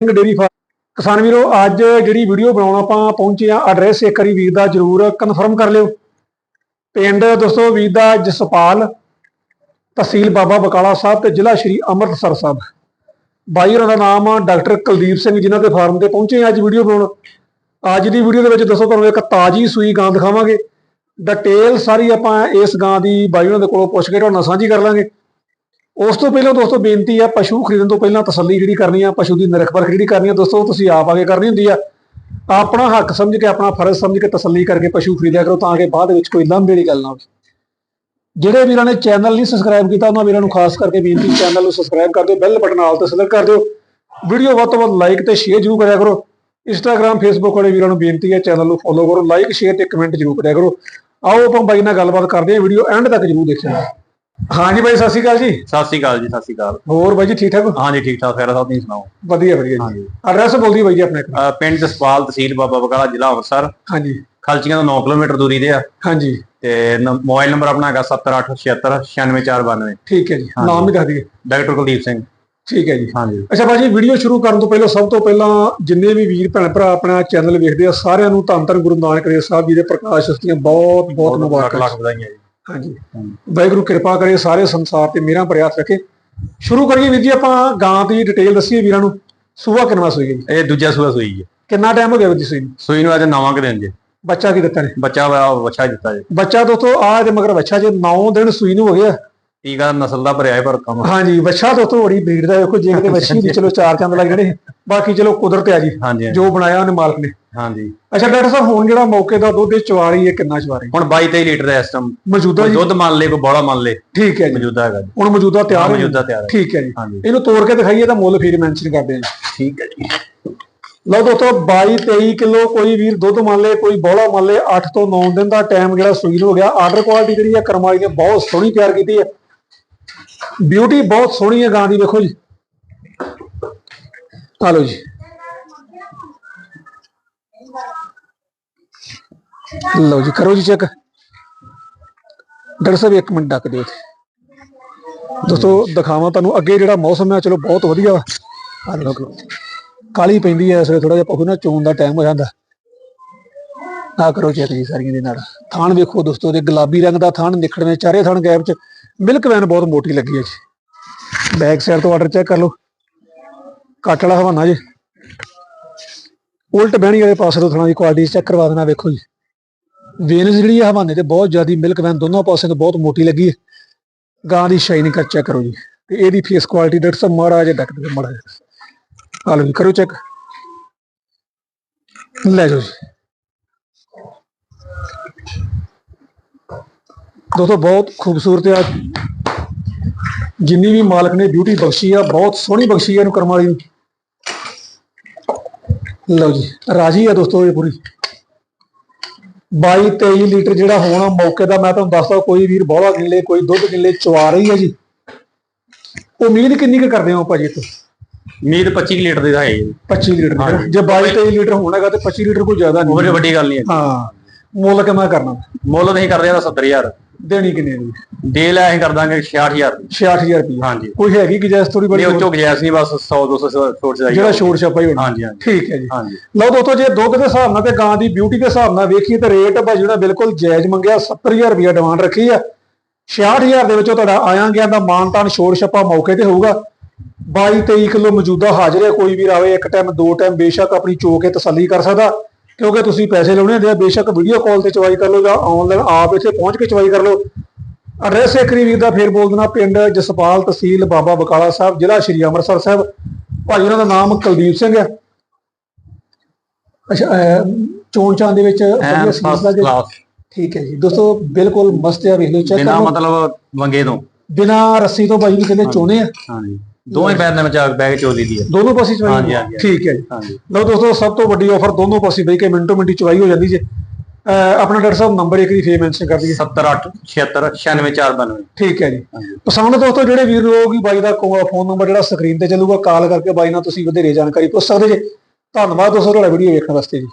Singh dairy farm. ਕਿਸਾਨ ਵੀਰੋ, ਅੱਜ ਜਿਹੜੀ ਵੀਡੀਓ ਬਣਾਉਣ ਆਪਾਂ ਪਹੁੰਚੇ ਆ ਐਡਰੈਸ ਇੱਕ ਵਾਰੀ ਵੀਰ ਦਾ ਜਰੂਰ ਕਨਫਰਮ ਕਰ ਲਿਓ। ਪਿੰਡ ਦੱਸੋ ਵੀਰ ਦਾ ਜਸਪਾਲ, ਤਹਿਸੀਲ ਬਾਬਾ ਬਕਾਲਾ ਸਾਹਿਬ ਤੇ ਜ਼ਿਲ੍ਹਾ ਸ਼੍ਰੀ ਅੰਮ੍ਰਿਤਸਰ ਸਾਹਿਬ। ਬਾਈ ਹੋਰਾਂ ਦਾ ਨਾਮ ਆ ਡਾਕਟਰ ਕੁਲਦੀਪ ਸਿੰਘ ਜਿਨ੍ਹਾਂ ਦੇ ਫਾਰਮ ਤੇ ਪਹੁੰਚੇ ਅੱਜ ਵੀਡੀਓ ਬਣਾਉਣ। ਅੱਜ ਦੀ ਵੀਡੀਓ ਦੇ ਵਿੱਚ ਦੱਸੋ ਤੁਹਾਨੂੰ ਇੱਕ ਤਾਜੀ ਸੂਈ ਗਾਂ ਦਿਖਾਵਾਂਗੇ। ਡਿਟੇਲ ਸਾਰੀ ਆਪਾਂ ਇਸ ਗਾਂ ਦੀ ਬਾਈ ਹੋਰਾਂ ਦੇ ਕੋਲੋਂ ਪੁੱਛ ਕੇ ਤੁਹਾਡੇ ਨਾਲ ਸਾਂਝੀ ਕਰ ਲਾਂਗੇ। ਉਸ ਤੋਂ ਪਹਿਲਾਂ ਦੋਸਤੋ ਬੇਨਤੀ ਆ, ਪਸ਼ੂ ਖਰੀਦਣ ਤੋਂ ਪਹਿਲਾਂ ਤਸੱਲੀ ਜਿਹੜੀ ਕਰਨੀ ਆ, ਪਸ਼ੂ ਦੀ ਨਿਰਖ ਪਰਖ ਜਿਹੜੀ ਕਰਨੀ ਆ, ਦੋਸਤੋ ਤੁਸੀਂ ਆਪ ਆ ਕੇ ਕਰਨੀ ਹੁੰਦੀ ਆ। ਆਪਣਾ ਹੱਕ ਸਮਝ ਕੇ, ਆਪਣਾ ਫਰਜ਼ ਸਮਝ ਕੇ ਤਸੱਲੀ ਕਰਕੇ ਪਸ਼ੂ ਖਰੀਦਿਆ ਕਰੋ ਤਾਂ ਕਿ ਬਾਅਦ ਵਿੱਚ ਕੋਈ ਲੰਬੇ ਵਾਲੀ ਗੱਲ ਨਾ ਹੋਵੇ। ਜਿਹੜੇ ਵੀਰਾਂ ਨੇ ਚੈਨਲ ਨਹੀਂ ਸਬਸਕ੍ਰਾਈਬ ਕੀਤਾ, ਉਹਨਾਂ ਵੀਰਾਂ ਨੂੰ ਖਾਸ ਕਰਕੇ ਬੇਨਤੀ, ਚੈਨਲ ਨੂੰ ਸਬਸਕ੍ਰਾਈਬ ਕਰ ਦਿਓ ਬੈਲ ਬਟਨ ਨਾਲ ਤੇ ਸਿਲੈਕਟ ਕਰ ਦਿਓ। ਵੀਡੀਓ ਵੱਧ ਤੋਂ ਵੱਧ ਲਾਈਕ ਤੇ ਸ਼ੇਅਰ ਜ਼ਰੂਰ ਕਰਿਆ ਕਰੋ। ਇੰਸਟਾਗ੍ਰam ਫੇਸਬੁੱਕ ਵਾਲੇ ਵੀਰਾਂ ਨੂੰ ਬੇਨਤੀ ਹੈ ਚੈਨਲ ਨੂੰ ਫੋਲੋ ਕਰੋ ਲਾਈਕ ਸ਼ੇਅਰ ਤੇ ਕਮੈਂਟ ਜ਼ਰੂਰ ਕਰਿਆ ਕਰੋ। ਆਓ ਆਪਾਂ ਬਾਈ ਨਾਲ ਗੱਲਬਾਤ ਕਰਦੇ ਹਾਂ ਵੀਡੀਓ ਐਂਡ ਤੱਕ ਜ਼ਰੂਰ ਦੇਖਿਓ। ਹਾਂਜੀ ਬਾਈ ਸਤਿ ਸ਼੍ਰੀ ਅਕਾਲ ਜੀ। ਸਤਿ ਸ਼੍ਰੀ ਅਕਾਲ ਜੀ ਸਤਿ ਸ਼੍ਰੀ ਅਕਾਲ। ਹੋਰ ਬਾਈ ਜੀ ਠੀਕ ਠਾਕ ਹੋ? ਹਾਂਜੀ ਠੀਕ ਠਾਕ ਖੈਰ ਸਾਹਿਬ ਤੁਸੀਂ ਸੁਣਾਓ? ਵਧੀਆ ਵਧੀਆ ਜੀ। ਐਡਰੈਸ ਬੋਲਦੀ ਬਾਈ ਜੀ ਆਪਣੇ। ਅਹ ਪਿੰਡ ਜਸਪਾਲ ਤਹਿਸੀਲ ਬਾਬਾ ਬਕਾਲਾ ਜ਼ਿਲ੍ਹਾ ਅੰਮ੍ਰਿਤਸਰ। ਹਾਂਜੀ। ਖਲਚੀਆਂ ਤੋਂ 9 ਕਿਲੋਮੀਟਰ ਦੂਰੀ ਤੇ ਆ। ਹਾਂਜੀ। ਤੇ ਮੋਬਾਈਲ ਨੰਬਰ ਆਪਣਾ ਹੈਗਾ 7876 ਠੀਕ ਹੈ ਜੀ। ਨਾਮ ਵੀ ਦੱਸ ਦਈਏ। ਡਾਕਟਰ ਕੁਲਦੀਪ ਸਿੰਘ। ਠੀਕ ਹੈ ਜੀ। ਹਾਂਜੀ। ਅੱਛਾ ਭਾਜੀ ਵੀਡੀਓ ਸ਼ੁਰੂ ਕਰਨ ਤੋਂ ਪਹਿਲਾਂ ਸਭ ਤੋਂ ਪਹਿਲਾਂ ਜਿੰਨੇ ਵੀ ਵੀਰ ਭੈਣ ਭਰਾ ਆਪਣਾ ਚੈਨਲ ਵੇਖਦੇ ਆ ਸਾਰਿਆਂ ਨੂੰ ਧੰਨ ਧੰਨ ਗੁਰੂ ਨਾਨਕ ਦੇਵ ਸਾਹਿਬ ਜੀ ਦੇ ਪ੍ਰਕਾਸ਼ ਉਸਤੀਆਂ ਬਹੁਤ ਬਹੁਤ ਲੱਖ ਮੁਬਾਰਕਾਂ। ਲੱਖ ਵਧਾਈਆਂ ਜੀ। ਹਾਂਜੀ। ਵਾਹਿਗੁਰੂ ਕਿਰਪਾ ਕਰੇ ਸਾਰੇ ਸੰਸਾਰ ਤੇ ਮੇਰਾ ਪ੍ਰਯਾਸ ਰੱਖੇ। ਸ਼ੁਰੂ ਕਰੀਏ ਵੀਰ ਜੀ ਆਪਾਂ ਗਾਂ ਦੀ ਡਿਟੇਲ ਦੱਸੀਏ ਵੀਰਾਂ ਨੂੰ। ਸੂਆ ਕਿੰਨਾ ਸੂਈ ਜੀ? ਇਹ ਦੂਜਾ ਸੂਆ ਸੂਈ ਜੀ ਕਿੰਨਾ ਟਾਈਮ ਹੋ ਗਿਆ ਵੀਰ ਜੀ ਸੂਈ ਨੂੰ? ਸੂਈ ਨੂੰ ਅੱਜ ਨਵਾਂ ਕਿ ਦਿਨ ਜੀ। ਬੱਚਾ ਕੀ ਦਿੱਤਾ ਨੇ? ਬੱਚਾ ਵਾ- ਬੱਚਾ ਦਿੱਤਾ ਜੀ। ਬੱਚਾ ਦੋਸਤੋ ਆ ਇਹਦੇ ਮਗਰ ਬੱਚਾ ਜੇ 9 ਦਿਨ ਸੂਈ ਨੂੰ ਹੋ ਗਿਆ। ਟੀਕਾ ਨਸਲ ਦਾ ਭਰਿਆ ਹੈ ਪਰ ਕੰਮ ਹਾਂਜੀ ਬੱਚਾ ਦੋਸਤੋ ਬੜੀ ਬਰੀਡ ਦਾ ਵੇਖੋ ਜੇ ਕਿਤੇ ਬੱਚੀ ਦੀ ਚਲੋ ਚਾਰ ਚੰਦ ਲੱਗ ਜਾਣੇ ਬਾਕੀ ਚਲੋ ਕੁਦਰਤ ਆ ਜੀ ਹਾਂਜੀ ਜੋ ਬਣਾਇਆ ਉਹਨੇ ਮਾਲਕ ਨੇ। ਹਾਂਜੀ। ਅੱਛਾ ਡਾਕਟਰ ਸਾਹਿਬ ਹੁਣ ਜਿਹੜਾ ਮੌਕੇ ਦਾ ਦੁੱਧ ਇਹ ਚਵਾਰੀ ਹੈ ਕਿੰਨਾ ਚਵਾਰੀ ਹੁਣ 22 23 ਲੀਟਰ ਦਾ ਇਸ ਟਾਈਮ ਮੌਜੂਦਾ ਜੀ? ਦੁੱਧ ਮੰਨ ਲੇ ਕੋਈ ਬੋਲਾ ਮੰਨ ਲੇ। ਠੀਕ ਹੈ ਜੀ। ਮੌਜੂਦਾ ਹੈਗਾ ਜੀ। ਹੁਣ ਮੌਜੂਦਾ ਤਿਆਰ ਹੈ ਮੌਜੂਦਾ ਤਿਆਰ ਹੈ। ਠੀਕ ਹੈ ਜੀ। ਇਹਨੂੰ ਤੋੜ ਕੇ ਦਿਖਾਈਏ ਤਾਂ ਮੁੱਲ ਫਿਰ ਮੈਂਸ਼ਨ ਕਰਦੇ ਹਾਂ ਠੀਕ ਹੈ ਜੀ। ਲਓ ਦੋਸਤੋ 22 23 ਕਿਲੋ ਕੋਈ ਵੀਰ ਦੁੱਧ ਮੰਨ ਲੇ ਕੋਈ ਬੋਲਾ ਮੰਨ ਲੇ 8 ਤੋਂ 9 ਦਿਨ ਦਾ ਟਾਈਮ ਜਿਹੜਾ ਸੂਈ ਹੋ ਗਿਆ। ਆਰਡਰ ਕੁਆਲਿਟੀ ਜਿਹੜੀ ਹੈ ਕਰਮਾਈ ਨੇ ਬਹੁਤ ਸੋਹਣੀ ਤਿਆਰ ਕੀਤੀ ਹੈ। ਬਿਊਟੀ ਬਹੁਤ ਸੋਹਣੀ ਹੈ ਗਾਂ ਦੀ, ਵੇਖੋ ਜੀ। ਆ ਲਓ ਜੀ। ਲਓ ਜੀ, ਕਰੋ ਜੀ ਚੈੱਕ। ਡਾਕਟਰ ਸਾਹਿਬ, ਇੱਕ ਮਿੰਟ ਡੱਕ ਦਿਓ ਦੋਸਤੋ, ਦਿਖਾਵਾਂ ਤੁਹਾਨੂੰ। ਅੱਗੇ ਜਿਹੜਾ ਮੌਸਮ ਹੈ, ਚਲੋ ਬਹੁਤ ਵਧੀਆ ਵਾ। ਆ ਲਓ ਕਾਲੀ ਪੈਂਦੀ ਐ ਇਸ ਵੇਲੇ ਥੋੜਾ ਜਿਹਾ ਪਹੂ ਚੋਣ ਦਾ ਟਾਈਮ ਹੋ ਜਾਂਦਾ। ਆ ਕਰੋ ਚੈੱਕ ਜੀ ਸਾਰੀਆਂ ਦੇ ਨਾਲ। ਥਾਣ ਵੇਖੋ ਦੋਸਤੋ ਦੇ ਗੁਲਾਬੀ ਰੰਗ ਦਾ ਥਾਣ ਨਿਖੜਵੇਂ ਚਾਰੇ ਥਾਣ ਗੈਪ ਚ। ਮਿਲਕ ਵੈਨ ਬਹੁਤ ਮੋਟੀ ਲੱਗੀ ਹੈ ਜੀ। ਬੈਕ ਸਾਈਡ ਤੋਂ ਆਰਡਰ ਚੈੱਕ ਕਰ ਲਓ। ਕੱਟ ਵਾਲਾ ਹਵਾਨਾ ਜੀ। ਉਲਟ ਬਹਿਣੀ ਵਾਲੇ ਪਾਸੇ ਤੋਂ ਥਾਣਾ ਦੀ ਕੁਆਲਿਟੀ ਚੈੱਕ ਕਰਵਾ ਦੇਣਾ, ਵੇਖੋ ਜੀ। ਵੇਨਸ ਜਿਹੜੀ ਹੈ ਹਵਾਨੇ ਤੇ ਬਹੁਤ ਜ਼ਿਆਦੀ ਮਿਲਕ ਵੈਨ ਦੋਨੋਂ ਪਾਸੇ ਤੋਂ ਬਹੁਤ ਮੋਟੀ ਲੱਗੀ ਹੈ ਗਾਂ ਦੀ ਸ਼ਾਈਨਿੰਗ ਕਰ ਚੈੱਕ ਕਰੋ ਜੀ। ਤੇ ਇਹਦੀ ਫੇਸ ਕੁਆਲਿਟੀ ਡਾਕਟਰ ਸਾਹਿਬ ਮਾੜਾ ਜਿਹਾ ਡੱਕ ਦੇ ਮਾੜਾ ਜਿਹਾ। ਆ ਜੀ, ਕਰੋ ਚੈੱਕ ਲੈ ਜਾਓ ਜੀ। ਦੋਸਤੋ ਬਹੁਤ ਖੂਬਸੂਰਤ ਆ। ਜਿੰਨੀ ਵੀ ਮਾਲਕ ਨੇ ਬਿਊਟੀ ਬਖਸ਼ੀ ਆ ਬਹੁਤ ਸੋਹਣੀ ਬਖਸ਼ੀ ਆ ਇਹਨੂੰ ਕਰਮ ਵਾਲੀ ਨੂੰ। ਲਓ ਜੀ ਰਾਜੀ ਆ ਦੋਸਤੋ ਇਹ ਪੂਰੀ। 22 23 ਲੀਟਰ ਜਿਹੜਾ ਹੋਣਾ ਮੌਕੇ ਦਾ ਮੈਂ ਤੁਹਾਨੂੰ ਦੱਸਦਾ ਕੋਈ ਵੀਰ ਬੋਲਾ ਕਿੱਲੇ ਕੋਈ ਦੁੱਧ ਕਿੱਲੇ ਚਵਾ ਰਹੀ ਹੈ ਜੀ। ਉਮੀਦ ਕਿੰਨੀ ਕੁ ਕਰਦੇ ਹੋ ਭਾਜੀ ਤੋਂ ਉਮੀਦ 25 ਲੀਟਰ ਦੀ ਤਾਂ ਹੈ ਜੀ। 25 ਲੀਟਰ ਦੀ। ਜੇ 22 23 ਲੀਟਰ ਹੋਣਾਗਾ ਤੇ 25 ਲੀਟਰ ਕੋਈ ਜ਼ਿਆਦਾ ਨਹੀਂ ਵੱਡੀ ਗੱਲ ਨਹੀਂ ਹੈ। ਹਾਂ। ਮੁੱਲ ਕਿੰਨਾ ਕਰਨਾ? ਮੁੱਲ ਨਹੀਂ ਕਰਦੇ ਇਹਦਾ 70000 ਦੇਣੀ ਕਿੰਨੇ ਦੀ ਡੀਲ ਐ ਅਸੀਂ ਕਰ ਦਾਂਗੇ 66000 ਦੀ। 66000 ਰੁਪਏ ਹਾਂਜੀ। ਕੋਈ ਹੈਗੀ ਕਿ ਜੈਸ ਥੋੜੀ ਬੜੀ ਨਹੀਂ ਉਹ ਝੁਕ ਜੈਸ ਨਹੀਂ ਬਸ 100 200 ਛੋਟ ਜਾਈਏ ਜਿਹੜਾ ਛੋੜ ਛਾਪਾ ਹੀ ਹੋਣਾ। ਹਾਂਜੀ ਹਾਂਜੀ। ਠੀਕ ਹੈ ਜੀ। ਹਾਂਜੀ। ਲਓ ਦੋਸਤੋ ਜੇ ਦੁੱਧ ਦੇ ਹਿਸਾਬ ਨਾਲ ਤੇ ਗਾਂ ਦੀ ਬਿਊਟੀ ਦੇ ਹਿਸਾਬ ਨਾਲ ਵੇਖੀਏ ਤੇ ਰੇਟ ਭਾਜੀ ਜਿਹੜਾ ਬਿਲਕੁਲ ਜਾਇਜ਼ ਮੰਗਿਆ 70000 ਰੁਪਏ ਡਿਮਾਂਡ ਰੱਖੀ ਆ। 66000 ਦੇ ਵਿੱਚੋਂ ਤੁਹਾਡਾ ਆਇਆ ਗਿਆ ਦਾ ਮਾਨਤਾਨ ਛੋੜ ਛੱਪਾ ਮੌਕੇ ਤੇ ਹੋਊਗਾ। 22 23 ਕਿਲੋ ਮੌਜੂਦਾ ਹਾਜ਼ਰ ਹੈ ਕੋਈ ਵੀ ਆਵੇ ਇੱਕ ਟਾਈਮ ਦੋ ਟਾਈਮ ਬੇਸ਼ੱਕ ਆਪਣੀ ਚੋ ਕੇ ਤਸੱਲੀ ਕਰ ਸਕਦਾ। ਕਿਉਂਕਿ ਤੁਸੀਂ ਪੈਸੇ ਲਾਉਣੇ ਹੁੰਦੇ ਆ ਬੇਸ਼ੱਕ ਵੀਡੀਓ ਕਾਲ ਤੇ ਚਵਾਈ ਕਰ ਲਓ ਜਾਂ ਆਨਲਾਈਨ ਆਪ ਇੱਥੇ ਪਹੁੰਚ ਕੇ ਚਵਾਈ ਕਰ ਲਓ। ਐਡਰੈਸ ਇੱਕ ਵਾਰੀ ਵੀਰ ਦਾ ਫੇਰ ਬੋਲ ਦੇਣਾ ਪਿੰਡ ਜਸਪਾਲ ਤਹਿਸੀਲ ਬਾਬਾ ਬਕਾਲਾ ਸਾਹਿਬ ਜ਼ਿਲ੍ਹਾ ਸ਼੍ਰੀ ਅੰਮ੍ਰਿਤਸਰ ਸਾਹਿਬ। ਭਾਜੀ ਉਹਨਾਂ ਦਾ ਨਾਮ ਕੁਲਦੀਪ ਸਿੰਘ ਹੈ। ਅੱਛਾ ਚੋਣ ਚਾਂ ਦੇ ਵਿੱਚ ਵਧੀਆ ਦਾ ਠੀਕ ਹੈ ਜੀ। ਦੋਸਤੋ ਬਿਲਕੁਲ ਮਸਤ ਆ ਵੇਖ ਲਓ ਚੈੱਕ ਬਿਨਾ ਕਰੋ। ਮਤਲਬ ਵੰਗੇ ਤੋਂ। ਬਿਨਾ ਰੱਸੀ ਤੋਂ ਭਾਜੀ ਨੂੰ ਕਹਿੰਦੇ ਚੋਣੇ ਆ। ਹਾਂਜੀ। ਦੋਵੇਂ ਪੈਰ ਦੇ ਵਿੱਚ ਬੈਗ ਚੋਲੀ ਦੀ ਹੈ। ਦੋਨੋਂ ਪਾਸੇ ਚਵਾਈ ਹਾਂਜੀ, ਹਾਂਜੀ, ਠੀਕ ਹੈ ਜੀ। ਹਾਂਜੀ। ਲਓ ਦੋਸਤੋ ਸਭ ਤੋਂ ਵੱਡੀ ਆਫਰ ਦੋਨੋਂ ਪਾਸੇ ਬਈ ਕੇ ਮਿੰਟੋ ਮਿੰਟੀ ਚਵਾਈ ਹੋ ਜਾਂਦੀ ਜੇ। ਅਹ, ਆਪਣਾ ਡਾਕਟਰ ਸਾਹਿਬ ਨੰਬਰ ਇੱਕ ਵਾਰੀ ਫੇਰ ਮੈਂਸ਼ਨ ਕਰ ਦਈਏ 78 76 96492 ਠੀਕ ਹੈ ਜੀ। ਹਾਂਜੀ। ਪਸੰਦ ਦੋਸਤੋ ਜਿਹੜੇ ਵੀਰ ਲੋਕ ਬਾਈ ਦਾ ਫੋਨ ਨੰਬਰ ਜਿਹੜਾ ਸਕਰੀਨ ਤੇ ਚੱਲੂਗਾ ਕਾਲ ਕਰਕੇ ਬਾਈ ਨਾਲ ਤੁਸੀਂ ਵਧੇਰੇ ਜਾਣਕਾਰੀ ਪੁੱਛ ਸਕਦੇ ਜੇ। ਧੰਨਵਾਦ ਦੋਸਤੋ ਤੁਹਾਡਾ ਵੀਡੀਓ ਵੇਖਣ ਵਾਸਤੇ ਜੀ।